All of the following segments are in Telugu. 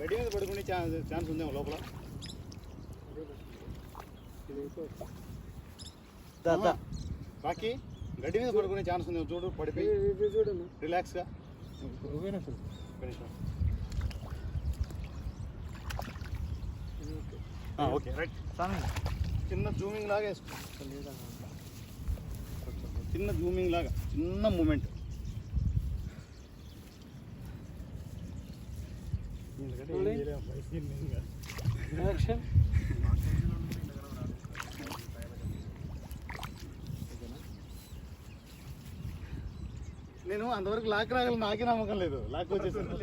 గడ్డి మీద పడుకునే ఛాన్స్ ఛాన్స్ ఉందేమో లోపల. బాకీ గడ్డి మీద పడుకునే ఛాన్స్ ఉందేమో చూడు పడిపోయి. చూడండి. రిలాక్స్గా. ఓకే. రైట్. చిన్న జూమింగ్ లాగా వేసుకో. చిన్న జూమింగ్ లాగా చిన్న మూమెంట్ నేను అంతవరకు లాక్ రాగల నాకే నమ్మకం లేదు. లాక్ వచ్చేసాను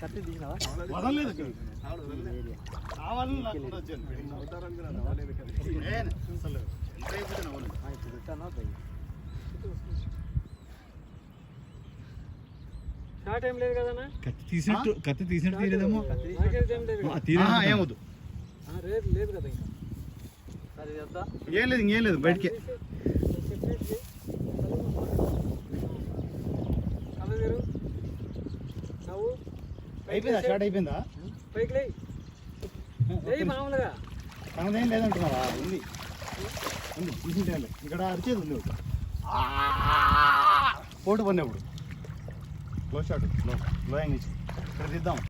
కత్తి తీసినావా ఇప్పుడు పెట్టానా కత్తి తీసినట్టు కత్తి తీసినట్టు తీరేదేమో నాకైతే ఏం లేదు కదా ఇంకా ఏం లేదు ఇంకేం లేదు బయటికి నవ్వు అయిపోయిందా? స్టార్ట్ అయిపోయిందా? పైకి లేయి. మామూలుగా. తనదేం లేదంటున్నావా? ఉంది. ఉంది తీసింటే ఇక్కడ అరిచేది ఉంది ఒకటి. పోటు పడినప్పుడు లో షాట్లో లో యాంగిల్ ఇక్కడ తీద్దాం.